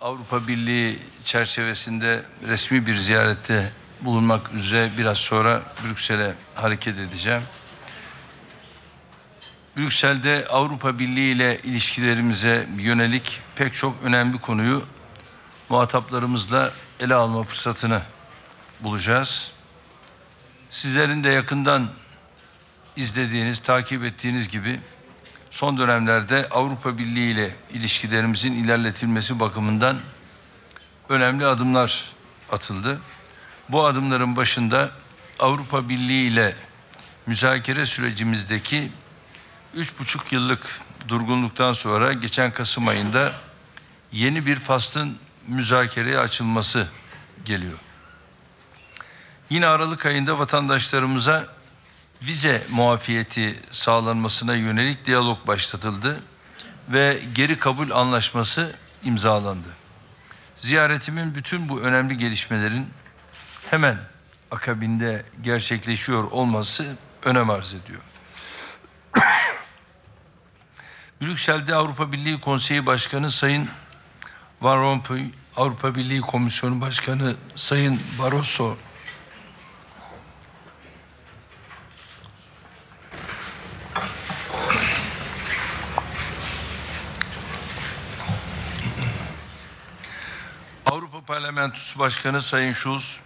Avrupa Birliği çerçevesinde resmi bir ziyarette bulunmak üzere biraz sonra Brüksel'e hareket edeceğim. Brüksel'de Avrupa Birliği ile ilişkilerimize yönelik pek çok önemli konuyu muhataplarımızla ele alma fırsatını bulacağız. Sizlerin de yakından izlediğiniz, takip ettiğiniz gibi son dönemlerde Avrupa Birliği ile ilişkilerimizin ilerletilmesi bakımından önemli adımlar atıldı. Bu adımların başında Avrupa Birliği ile müzakere sürecimizdeki üç buçuk yıllık durgunluktan sonra geçen Kasım ayında yeni bir faslın müzakereye açılması geliyor. Yine Aralık ayında vatandaşlarımıza vize muafiyeti sağlanmasına yönelik diyalog başlatıldı ve geri kabul anlaşması imzalandı. Ziyaretimin bütün bu önemli gelişmelerin hemen akabinde gerçekleşiyor olması önem arz ediyor. Brüksel'de Avrupa Birliği Konseyi Başkanı Sayın Van Rompuy, Avrupa Birliği Komisyonu Başkanı Sayın Barroso Avrupa Parlamentosu Başkanı Sayın Schulz,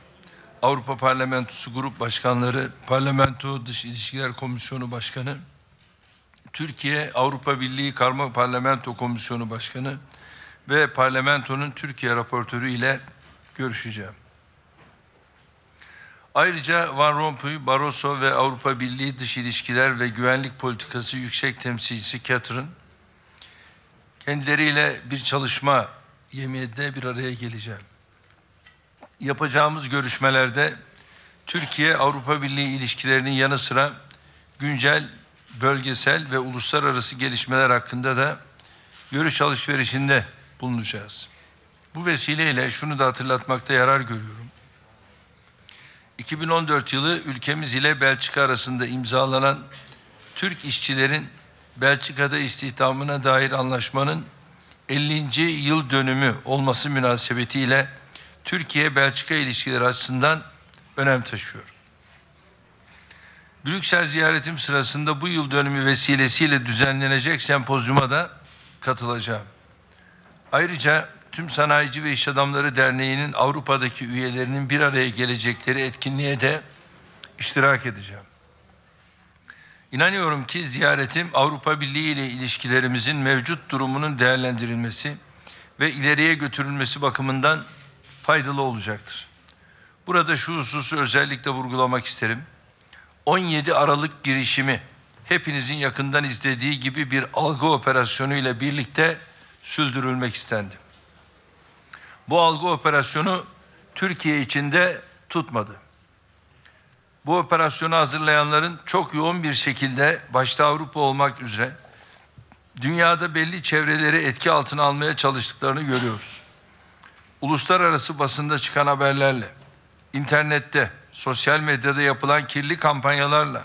Avrupa Parlamentosu Grup Başkanları, Parlamento Dış İlişkiler Komisyonu Başkanı, Türkiye Avrupa Birliği Karma Parlamento Komisyonu Başkanı ve Parlamento'nun Türkiye raportörü ile görüşeceğim. Ayrıca Van Rompuy, Barroso ve Avrupa Birliği Dış İlişkiler ve Güvenlik Politikası Yüksek Temsilcisi Catherine kendileriyle bir çalışma yemeğinde bir araya geleceğim. Yapacağımız görüşmelerde Türkiye Avrupa Birliği ilişkilerinin yanı sıra güncel, bölgesel ve uluslararası gelişmeler hakkında da görüş alışverişinde bulunacağız. Bu vesileyle şunu da hatırlatmakta yarar görüyorum. 2014 yılı ülkemiz ile Belçika arasında imzalanan Türk işçilerin Belçika'da istihdamına dair anlaşmanın 50. yıl dönümü olması münasebetiyle Türkiye-Belçika ilişkileri açısından önem taşıyor. Brüksel ziyaretim sırasında bu yıl dönümü vesilesiyle düzenlenecek sempozyuma da katılacağım. Ayrıca Tüm Sanayici ve İş Adamları Derneği'nin Avrupa'daki üyelerinin bir araya gelecekleri etkinliğe de iştirak edeceğim. İnanıyorum ki ziyaretim Avrupa Birliği ile ilişkilerimizin mevcut durumunun değerlendirilmesi ve ileriye götürülmesi bakımından faydalı olacaktır. Burada şu hususu özellikle vurgulamak isterim. 17 Aralık girişimi hepinizin yakından izlediği gibi bir algı operasyonu ile birlikte sürdürülmek istendi. Bu algı operasyonu Türkiye içinde tutmadı. Bu operasyonu hazırlayanların çok yoğun bir şekilde başta Avrupa olmak üzere dünyada belli çevreleri etki altına almaya çalıştıklarını görüyoruz. Uluslararası basında çıkan haberlerle, internette, sosyal medyada yapılan kirli kampanyalarla,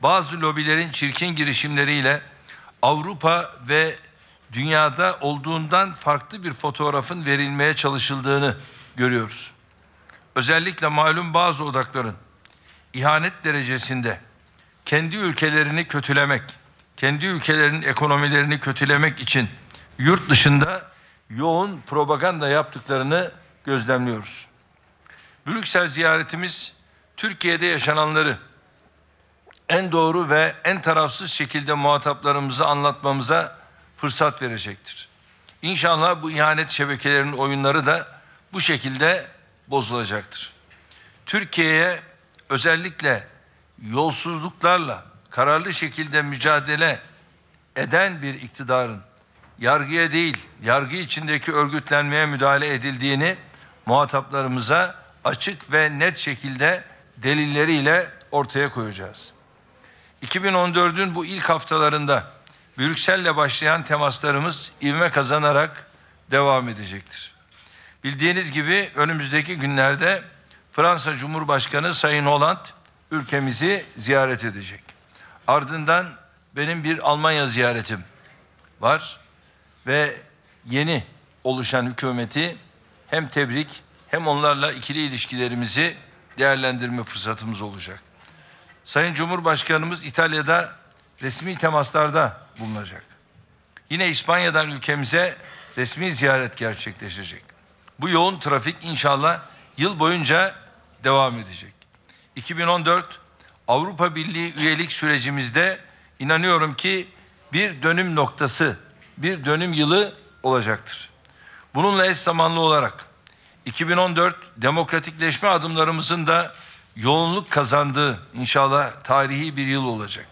bazı lobilerin çirkin girişimleriyle Avrupa ve dünyada olduğundan farklı bir fotoğrafın verilmeye çalışıldığını görüyoruz. Özellikle malum bazı odakların ihanet derecesinde kendi ülkelerini kötülemek, kendi ülkelerinin ekonomilerini kötülemek için yurt dışında yoğun propaganda yaptıklarını gözlemliyoruz. Brüksel ziyaretimiz Türkiye'de yaşananları en doğru ve en tarafsız şekilde muhataplarımıza anlatmamıza fırsat verecektir. İnşallah bu ihanet şebekelerinin oyunları da bu şekilde bozulacaktır. Türkiye'ye özellikle yolsuzluklarla kararlı şekilde mücadele eden bir iktidarın yargıya değil, yargı içindeki örgütlenmeye müdahale edildiğini muhataplarımıza açık ve net şekilde delilleriyle ortaya koyacağız. 2014'ün bu ilk haftalarında Brüksel'le başlayan temaslarımız ivme kazanarak devam edecektir. Bildiğiniz gibi önümüzdeki günlerde Fransa Cumhurbaşkanı Sayın Hollande ülkemizi ziyaret edecek. Ardından benim bir Almanya ziyaretim var ve yeni oluşan hükümeti hem tebrik hem onlarla ikili ilişkilerimizi değerlendirme fırsatımız olacak. Sayın Cumhurbaşkanımız İtalya'da resmi temaslarda bulunacak. Yine İspanya'dan ülkemize resmi ziyaret gerçekleşecek. Bu yoğun trafik inşallah yıl boyunca devam edecek. 2014 Avrupa Birliği üyelik sürecimizde inanıyorum ki bir dönüm noktası, bir dönüm yılı olacaktır. Bununla eş zamanlı olarak 2014 demokratikleşme adımlarımızın da yoğunluk kazandığı inşallah tarihi bir yıl olacak.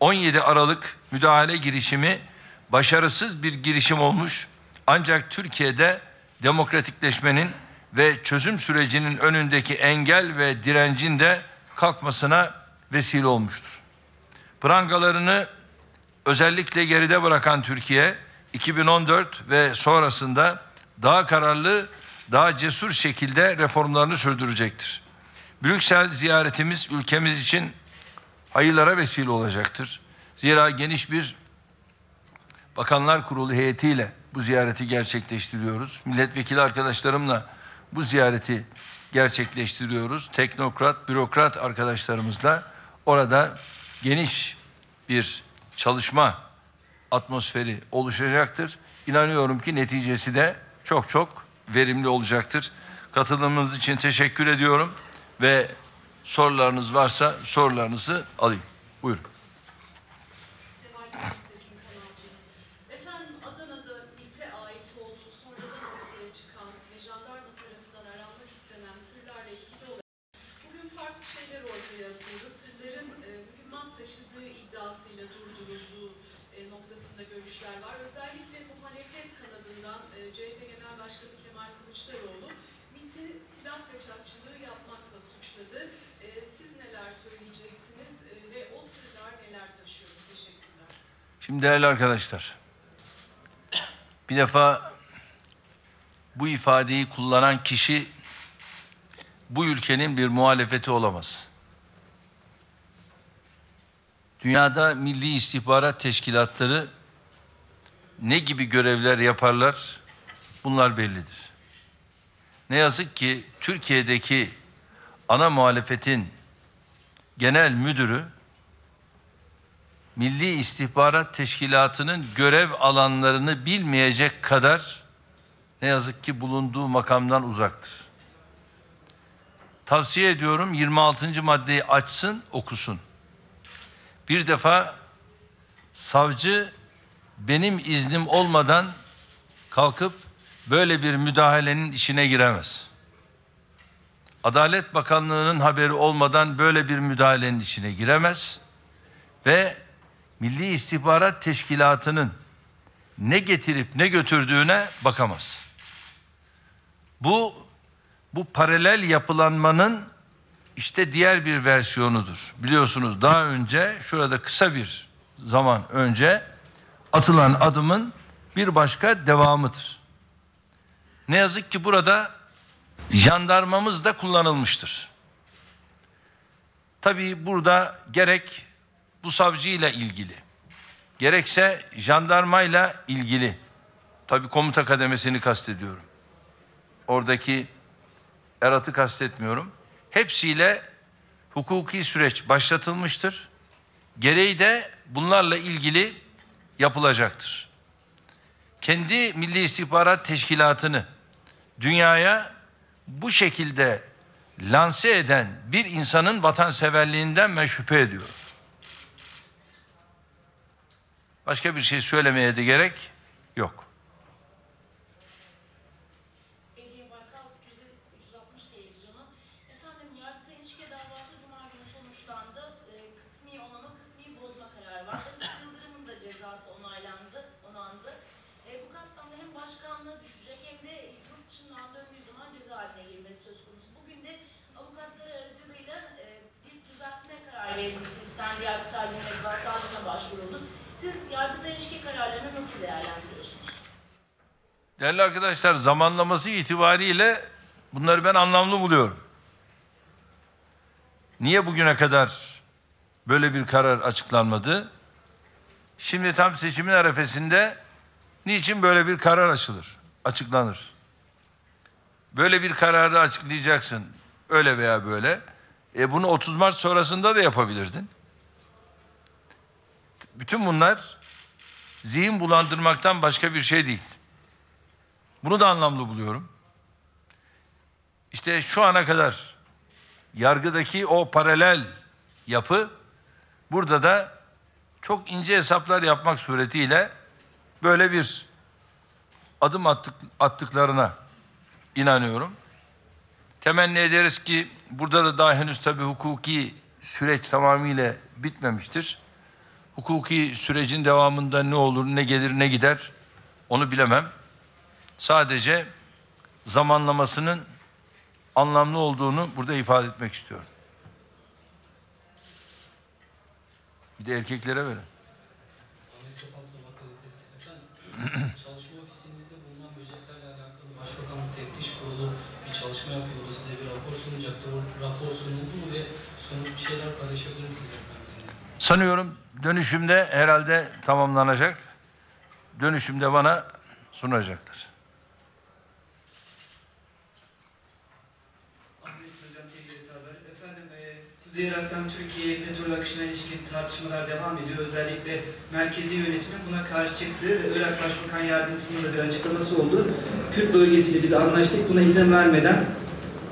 17 Aralık müdahale girişimi başarısız bir girişim olmuş ancak Türkiye'de demokratikleşmenin ve çözüm sürecinin önündeki engel ve direncin de kalkmasına vesile olmuştur. Prangalarını özellikle geride bırakan Türkiye 2014 ve sonrasında daha kararlı, daha cesur şekilde reformlarını sürdürecektir. Brüksel ziyaretimiz ülkemiz için hayırlara vesile olacaktır. Zira geniş bir Bakanlar Kurulu heyetiyle bu ziyareti gerçekleştiriyoruz. Milletvekili arkadaşlarımla bu ziyareti gerçekleştiriyoruz. Teknokrat, bürokrat arkadaşlarımızla orada geniş bir çalışma atmosferi oluşacaktır. İnanıyorum ki neticesi de çok çok verimli olacaktır. Katılımınız için teşekkür ediyorum ve sorularınız varsa sorularınızı alayım. Buyurun. Tarafından aranmak istenen tırlarla ilgili olarak bugün farklı şeyler ortaya atıldı. Taşıdığı iddiasıyla durdurulduğu e, noktasında görüşler var. Özellikle muhalefet kanadından e, CHP Genel Başkanı Kemal Kılıçdaroğlu MİT'i silah kaçakçılığı yapmakla suçladı. E, siz neler söyleyeceksiniz e, ve o tırlar neler taşıyor? Teşekkürler. Şimdi değerli arkadaşlar, bir defa bu ifadeyi kullanan kişi bu ülkenin bir muhalefeti olamaz. Dünyada milli istihbarat teşkilatları ne gibi görevler yaparlar bunlar bellidir. Ne yazık ki Türkiye'deki ana muhalefetin genel müdürü Milli İstihbarat Teşkilatı'nın görev alanlarını bilmeyecek kadar ne yazık ki bulunduğu makamdan uzaktır. Tavsiye ediyorum 26. maddeyi açsın, okusun. Bir defa savcı benim iznim olmadan kalkıp böyle bir müdahalenin içine giremez. Adalet Bakanlığı'nın haberi olmadan böyle bir müdahalenin içine giremez ve Milli İstihbarat Teşkilatı'nın ne getirip ne götürdüğüne bakamaz. Bu bu paralel yapılanmanın işte diğer bir versiyonudur. Biliyorsunuz daha önce şurada kısa bir zaman önce atılan adımın bir başka devamıdır. Ne yazık ki burada jandarmamız da kullanılmıştır. Tabii burada gerek bu savcıyla ilgili, gerekse jandarmayla ilgili, tabii komuta kademesini kastediyorum. Oradaki eratı kastetmiyorum. Hepsiyle hukuki süreç başlatılmıştır. Gereği de bunlarla ilgili yapılacaktır. Kendi Milli İstihbarat Teşkilatı'nı dünyaya bu şekilde lanse eden bir insanın vatanseverliğinden ben şüphe ediyorum. Başka bir şey söylemeye de gerek yok. Cezaevine girmesi söz konusu. Bugün de avukatları aracılığıyla e, bir düzeltme kararı verilmesi istendi. Yargıtay Cumhuriyet Başsavcılığına başvuruldu. Siz yargıta ilişki kararlarını nasıl değerlendiriyorsunuz? Değerli arkadaşlar zamanlaması itibariyle bunları ben anlamlı buluyorum. Niye bugüne kadar böyle bir karar açıklanmadı? Şimdi tam seçimin arefesinde niçin böyle bir karar açılır? açıklanır. Böyle bir kararı açıklayacaksın. Öyle veya böyle. E bunu 30 Mart sonrasında da yapabilirdin. Bütün bunlar zihin bulandırmaktan başka bir şey değil. Bunu da anlamlı buluyorum. İşte şu ana kadar yargıdaki o paralel yapı burada da çok ince hesaplar yapmak suretiyle böyle bir adım attık, attıklarına inanıyorum. Temenni ederiz ki burada da daha henüz tabii hukuki süreç tamamıyla bitmemiştir. Hukuki sürecin devamında ne olur, ne gelir, ne gider onu bilemem. Sadece zamanlamasının anlamlı olduğunu burada ifade etmek istiyorum. Bir de erkeklere verin. çalışma yapıyordu. Size bir rapor sunacaktı. O rapor sunuldu ve somut bir şeyler paylaşabilir misiniz efendim? Sanıyorum dönüşümde herhalde tamamlanacak. Dönüşümde bana sunacaklar. E, Kuzey Irak'tan Türkiye'ye petrol akışına ilişkin tartışmalar devam ediyor. Özellikle merkezi yönetimin buna karşı çıktığı ve Irak Başbakan Yardımcısının da bir açıklaması oldu. Kürt bölgesiyle biz anlaştık, buna izin vermeden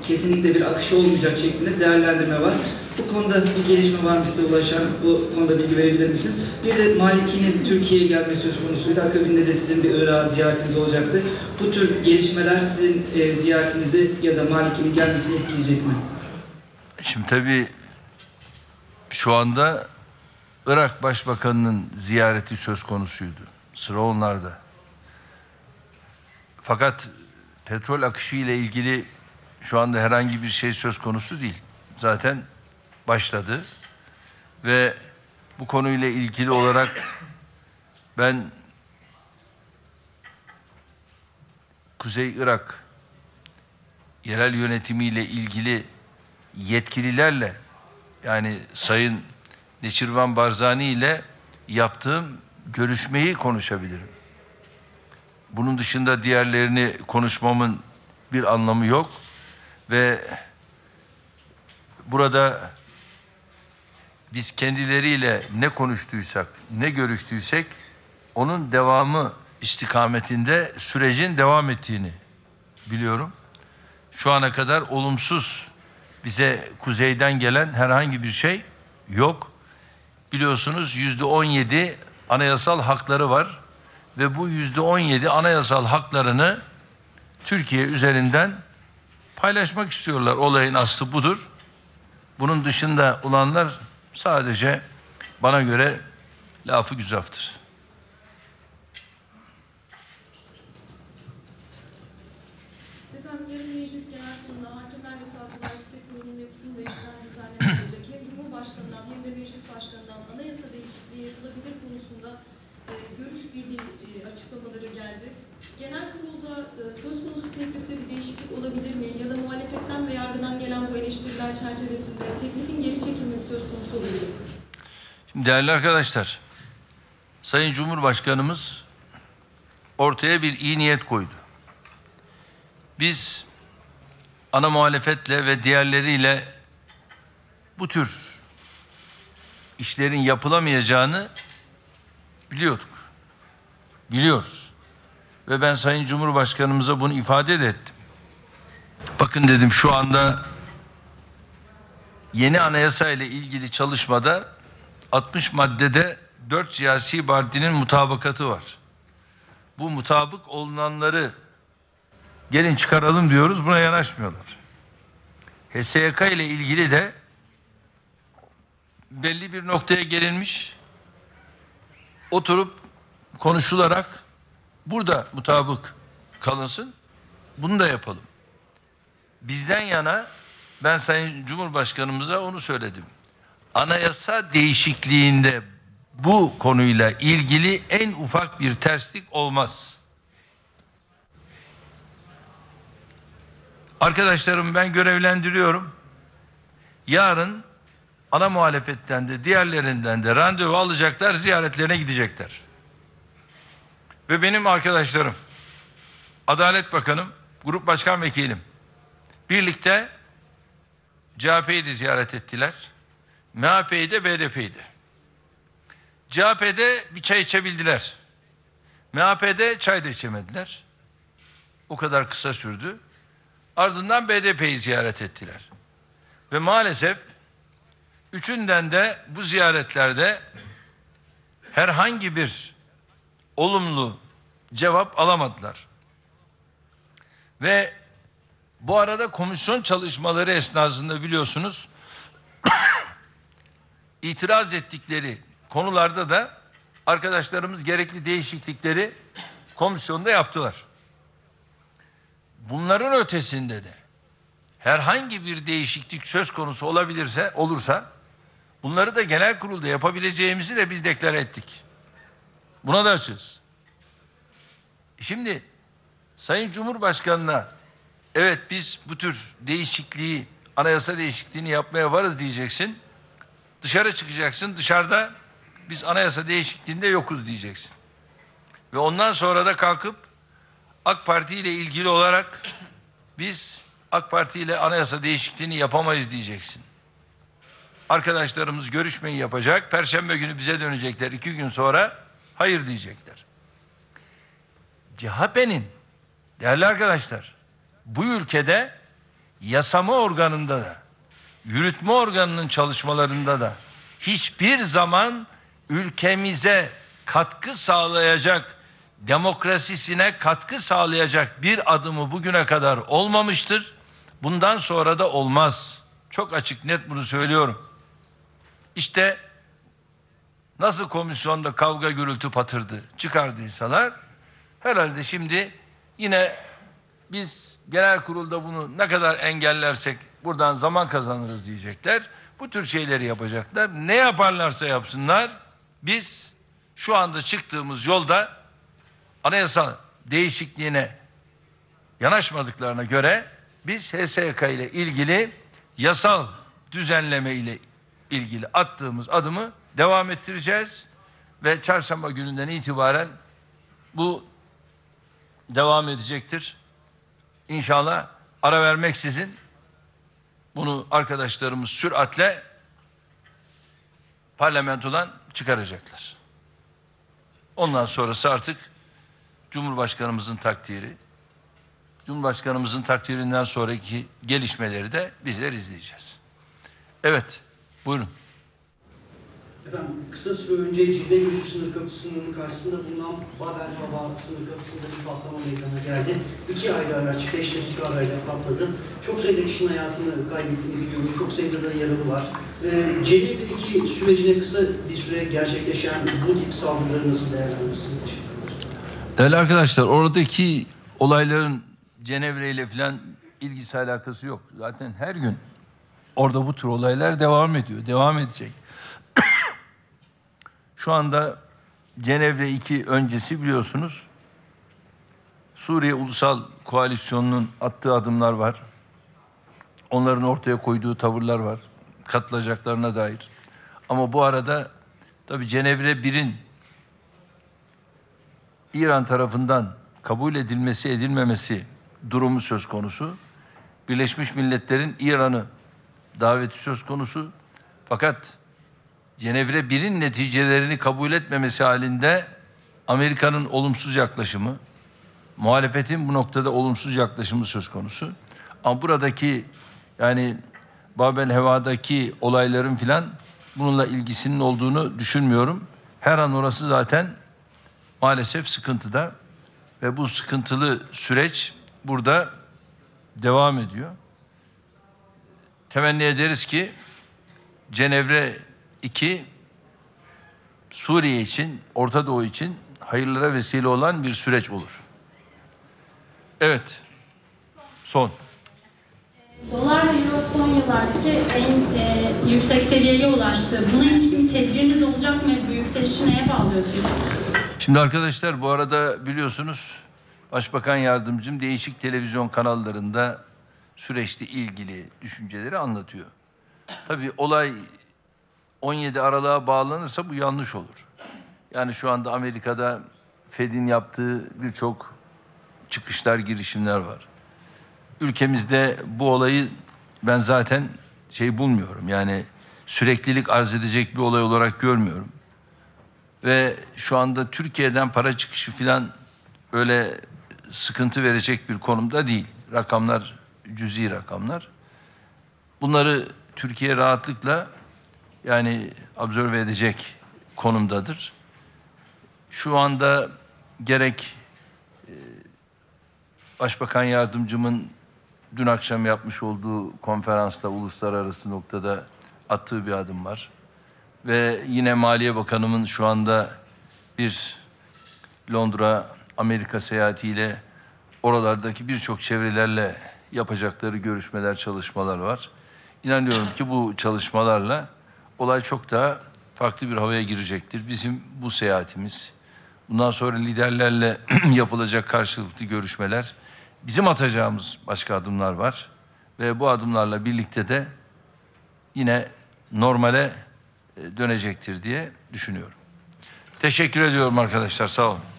kesinlikle bir akış olmayacak şeklinde değerlendirme var. Bu konuda bir gelişme var mı size ulaşan? Bu konuda bilgi verebilir misiniz? Bir de Maliki'nin Türkiye'ye gelme söz konusuydu. Akabinde de sizin bir Irak'a ziyaretiniz olacaktı. Bu tür gelişmeler sizin e, ziyaretinizi ya da Maliki'nin gelmesini etkileyecek mi? Şimdi tabii şu anda Irak Başbakanı'nın ziyareti söz konusuydu. Sıra onlarda. Fakat petrol akışı ile ilgili şu anda herhangi bir şey söz konusu değil. Zaten başladı ve bu konuyla ilgili olarak ben Kuzey Irak yerel yönetimiyle ilgili yetkililerle yani Sayın Neçirvan Barzani ile yaptığım görüşmeyi konuşabilirim. Bunun dışında diğerlerini konuşmamın bir anlamı yok ve burada biz kendileriyle ne konuştuysak, ne görüştüysek onun devamı istikametinde sürecin devam ettiğini biliyorum. Şu ana kadar olumsuz bize kuzeyden gelen herhangi bir şey yok. Biliyorsunuz yüzde on yedi anayasal hakları var ve bu yüzde on yedi anayasal haklarını Türkiye üzerinden paylaşmak istiyorlar. Olayın aslı budur. Bunun dışında olanlar sadece bana göre lafı güzaftır. Efendim yarın Meclis Genel Kurulu'nda Hakimler ve Savcılar Yüksek Kurulu'nun yapısını değiştiren düzenleme yapılacak. Hem Cumhurbaşkanı'ndan hem de Meclis Başkanı'ndan yapılabilir konusunda e, görüş birliği e, açıklamaları geldi. Genel kurulda e, söz konusu teklifte bir değişiklik olabilir mi? Ya da muhalefetten ve yargıdan gelen bu eleştiriler çerçevesinde teklifin geri çekilmesi söz konusu olabilir mi? Şimdi değerli arkadaşlar, Sayın Cumhurbaşkanımız ortaya bir iyi niyet koydu. Biz ana muhalefetle ve diğerleriyle bu tür işlerin yapılamayacağını biliyorduk. Biliyoruz. Ve ben Sayın Cumhurbaşkanımıza bunu ifade de ettim. Bakın dedim şu anda yeni anayasa ile ilgili çalışmada 60 maddede 4 siyasi partinin mutabakatı var. Bu mutabık olunanları gelin çıkaralım diyoruz buna yanaşmıyorlar. HSYK ile ilgili de belli bir noktaya gelinmiş oturup konuşularak burada mutabık kalınsın bunu da yapalım. Bizden yana ben Sayın Cumhurbaşkanımıza onu söyledim anayasa değişikliğinde bu konuyla ilgili en ufak bir terslik olmaz. Arkadaşlarım ben görevlendiriyorum. Yarın ana muhalefetten de diğerlerinden de randevu alacaklar, ziyaretlerine gidecekler. Ve benim arkadaşlarım Adalet Bakanım, Grup Başkan Vekilim birlikte CHP'yi de ziyaret ettiler. MHP'yi de BDP'yi de. CHP'de bir çay içebildiler. MHP'de çay da içemediler. O kadar kısa sürdü. Ardından BDP'yi ziyaret ettiler. Ve maalesef üçünden de bu ziyaretlerde herhangi bir olumlu cevap alamadılar. Ve bu arada komisyon çalışmaları esnasında biliyorsunuz itiraz ettikleri konularda da arkadaşlarımız gerekli değişiklikleri komisyonda yaptılar. Bunların ötesinde de herhangi bir değişiklik söz konusu olabilirse olursa bunları da genel kurulda yapabileceğimizi de biz deklare ettik. Buna da açığız. Şimdi Sayın Cumhurbaşkanı'na evet biz bu tür değişikliği anayasa değişikliğini yapmaya varız diyeceksin. Dışarı çıkacaksın. Dışarıda biz anayasa değişikliğinde yokuz diyeceksin. Ve ondan sonra da kalkıp AK Parti ile ilgili olarak biz AK Parti ile anayasa değişikliğini yapamayız diyeceksin. Arkadaşlarımız görüşmeyi yapacak. Perşembe günü bize dönecekler. iki gün sonra hayır diyecekler. CHP'nin değerli arkadaşlar bu ülkede yasama organında da yürütme organının çalışmalarında da hiçbir zaman ülkemize katkı sağlayacak demokrasisine katkı sağlayacak bir adımı bugüne kadar olmamıştır. Bundan sonra da olmaz. Çok açık net bunu söylüyorum. İşte nasıl komisyonda kavga gürültü patırdı çıkardıysalar herhalde şimdi yine biz genel kurulda bunu ne kadar engellersek buradan zaman kazanırız diyecekler. Bu tür şeyleri yapacaklar. Ne yaparlarsa yapsınlar biz şu anda çıktığımız yolda anayasa değişikliğine yanaşmadıklarına göre biz HSYK ile ilgili yasal düzenleme ile ilgili attığımız adımı devam ettireceğiz ve çarşamba gününden itibaren bu devam edecektir. İnşallah ara vermeksizin bunu arkadaşlarımız süratle parlamentodan çıkaracaklar. Ondan sonrası artık Cumhurbaşkanımızın takdiri. Cumhurbaşkanımızın takdirinden sonraki gelişmeleri de bizler izleyeceğiz. Evet, buyurun. Efendim kısa süre önce Cilve Gözü sınır kapısının karşısında bulunan Babel Hava sınır kapısında bir patlama meydana geldi. İki ayrı araç 5 dakika arayla patladı. Çok sayıda kişinin hayatını kaybettiğini biliyoruz. Çok sayıda da yaralı var. Ee, Cenevre'deki sürecine kısa bir süre gerçekleşen bu tip saldırıları nasıl değerlendirirsiniz? Değerli arkadaşlar oradaki olayların Cenevre ile falan ilgisi alakası yok. Zaten her gün orada bu tür olaylar devam ediyor, devam edecek. Şu anda Cenevre 2 öncesi biliyorsunuz Suriye Ulusal Koalisyonu'nun attığı adımlar var. Onların ortaya koyduğu tavırlar var. Katılacaklarına dair. Ama bu arada tabii Cenevre 1'in İran tarafından kabul edilmesi edilmemesi durumu söz konusu. Birleşmiş Milletler'in İran'ı daveti söz konusu. Fakat Cenevre 1'in neticelerini kabul etmemesi halinde Amerika'nın olumsuz yaklaşımı, muhalefetin bu noktada olumsuz yaklaşımı söz konusu. Ama buradaki yani Babel Heva'daki olayların filan bununla ilgisinin olduğunu düşünmüyorum. Her an orası zaten maalesef sıkıntıda ve bu sıkıntılı süreç burada devam ediyor. Temenni ederiz ki Cenevre 2 Suriye için, Orta Doğu için hayırlara vesile olan bir süreç olur. Evet. Son. Dolar ve euro son yıllardaki en e, yüksek seviyeye ulaştı. Buna ilişkin bir tedbiriniz olacak mı? Bu yükselişi neye bağlıyorsunuz? Şimdi arkadaşlar bu arada biliyorsunuz Başbakan Yardımcım değişik televizyon kanallarında süreçle ilgili düşünceleri anlatıyor. Tabii olay 17 Aralık'a bağlanırsa bu yanlış olur. Yani şu anda Amerika'da Fed'in yaptığı birçok çıkışlar, girişimler var. Ülkemizde bu olayı ben zaten şey bulmuyorum. Yani süreklilik arz edecek bir olay olarak görmüyorum. Ve şu anda Türkiye'den para çıkışı falan öyle sıkıntı verecek bir konumda değil. Rakamlar cüzi rakamlar. Bunları Türkiye rahatlıkla yani absorbe edecek konumdadır. Şu anda gerek e, Başbakan Yardımcımın dün akşam yapmış olduğu konferansta uluslararası noktada attığı bir adım var. Ve yine Maliye Bakanımın şu anda bir Londra, Amerika seyahatiyle oralardaki birçok çevrelerle yapacakları görüşmeler, çalışmalar var. İnanıyorum ki bu çalışmalarla olay çok daha farklı bir havaya girecektir. Bizim bu seyahatimiz, bundan sonra liderlerle yapılacak karşılıklı görüşmeler, bizim atacağımız başka adımlar var. Ve bu adımlarla birlikte de yine normale e, dönecektir diye düşünüyorum. Teşekkür ediyorum arkadaşlar, sağ olun.